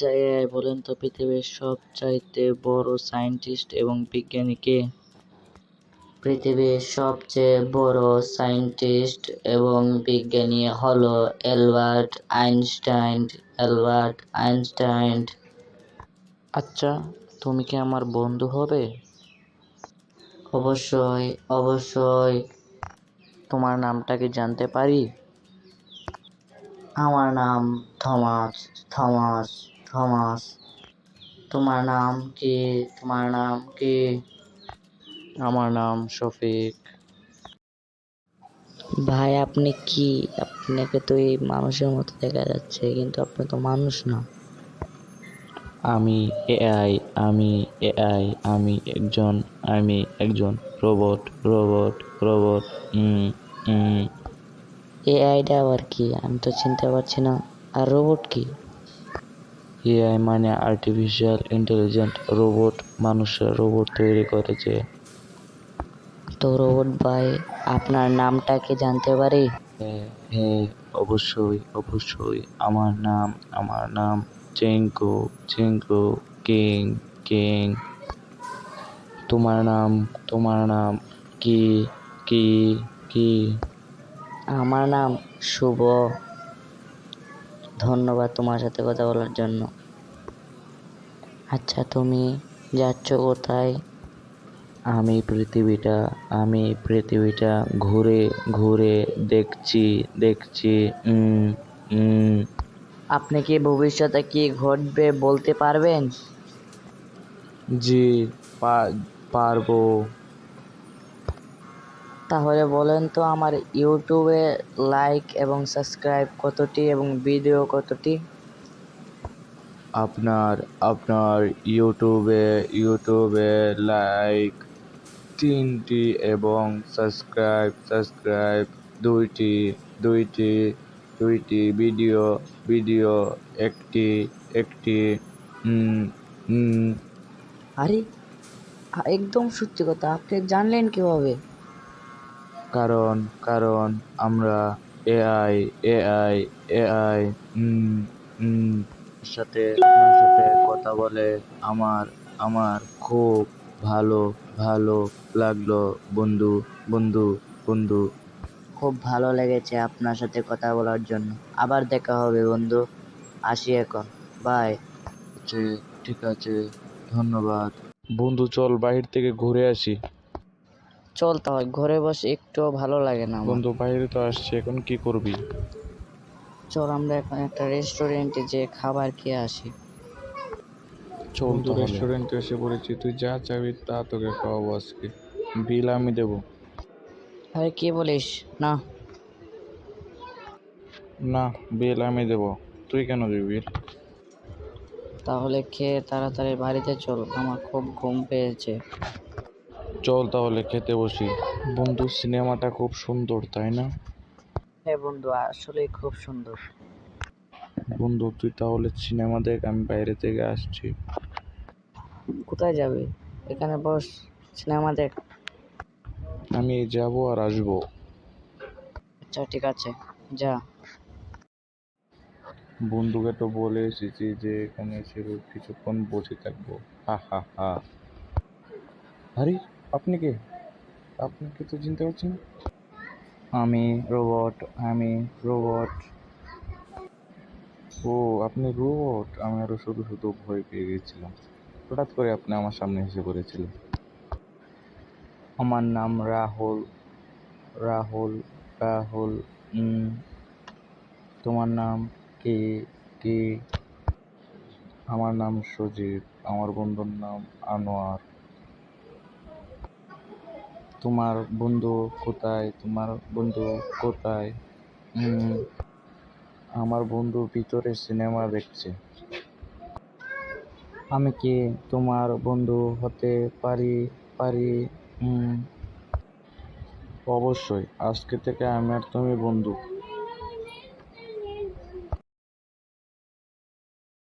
আচ্ছা বলেন তো পৃথিবীর সবচাইতে বড় সায়েন্টিস্ট এবং বিজ্ঞানী কে? পৃথিবীর সবচেয়ে বড় সায়েন্টিস্ট এবং বিজ্ঞানী হলো অ্যালবার্ট আইনস্টাইন। Albert Einstein. আচ্ছা তুমি কি আমার বন্ধু হবে? অবশ্যই অবশ্যই। তোমার নামটা কি জানতে পারি? আমার নাম থমাস থমাস। থমাস তোমার নাম কি? তোমার নাম কি? আমার নাম শফিক। ভাই আপনি কি? আপনাকে তো এই মানুষের মতো দেখা যাচ্ছে কিন্তু আপনি তো মানুষ না। আমি এআই আমি এআই আমি একজন আমি একজন রোবট রোবট রোবট এআইটা আবার কি? আমি তো চিনতে পারছি না। আর রোবট কি? এআই মানে আর্টিফিশিয়াল ইন্টেলিজেন্ট রোবট মানুষের রোবট তৈরি করেছে। তো রোবট ভাই আপনার নামটা কি জানতে পারি? হ্যাঁ হ্যাঁ অবশ্যই অবশ্যই। আমার নাম আমার নাম চেঙ্কো চেঙ্কো কিং কিং। তোমার নাম তোমার নাম কি কি কি? আমার নাম শুভ ধন্যবাদ তোমার সাথে কথা বলার জন্য। আচ্ছা তুমি যাচ্ছ কোথায়? আমি পৃথিবীটা আমি পৃথিবীটা ঘুরে ঘুরে দেখছি দেখছি আপনি কি ভবিষ্যতে কি ঘটবে বলতে পারবেন? জি পা- পারব। তাহলে বলেন তো আমার ইউটিউবে লাইক এবং সাবস্ক্রাইব কতটি এবং ভিডিও কতটি? আপনার আপনার ইউটিউবে ইউটিউবে লাইক তিনটি এবং সাবস্ক্রাইব সাবস্ক্রাইব দুইটি দুইটি দুইটি ভিডিও ভিডিও একটি একটি আরে একদম সত্যি কথা আপনি জানলেন কীভাবে? কারণ কারণ আমরা এআই এআই এআই সাথে আপনার সাথে কথা বলে আমার আমার খুব ভালো ভালো লাগল বন্ধু বন্ধু বন্ধু। খুব ভালো লেগেছে আপনার সাথে কথা বলার জন্য। আবার দেখা হবে বন্ধু। আসি এখন। বাই ঠিক আছে ধন্যবাদ। বন্ধু চল বাহির থেকে ঘুরে আসি। চল তাহলে ঘরে বসে একটু ভালো লাগে না আমার। বন্ধু বাইরে তো আসছি এখন কি করবি? চল আমরা এখন একটা রেস্টুরেন্টে যে খাবার খেয়ে আসি। চল তো রেস্টুরেন্টে এসে পড়েছি তুই যা চাবি তা তোকে খাওয়াবো আজকে। বিল আমি দেবো। আরে কি বলিস? না। না বিল আমি দেবো। তুই কেন দিবি বিল? তাহলে খেয়ে তাড়াতাড়ি বাড়িতে চল আমার খুব ঘুম পেয়েছে। চল তাহলে খেতে বসি। বন্ধু সিনেমাটা খুব সুন্দর তাই না? হ্যাঁ বন্ধু আসলে খুব সুন্দর। বন্ধু তুই তাহলে সিনেমা দেখ আমি বাইরে থেকে আসছি। কোথায় যাবে? এখানে বস সিনেমা দেখ। আমি যাব আর আসব। আচ্ছা ঠিক আছে যা। বন্ধুকে তো বলে এসেছি যে এখানে এসে কিছুক্ষণ বসে থাকব। হা হা হা। আরে আপনি কে? আপনাকে তো চিনতে পারছি না। আমি রোবট আমি রোবট। ও আপনি রোবট? আমি আরও শুধু শুধু ভয় পেয়ে গেছিলাম। হঠাৎ করে আপনি আমার সামনে এসে পড়েছিলেন। আমার নাম রাহুল। রাহুল রাহুল তোমার নাম কে কে? আমার নাম সজীব। আমার বন্ধুর নাম আনোয়ার। তোমার বন্ধু কোথায়, তোমার বন্ধু কোথায়? আমার বন্ধু ভিতরে সিনেমা দেখছে। আমি কি তোমার বন্ধু হতে পারি পারি? অবশ্যই। আজকে থেকে আমি আর তুমি বন্ধু।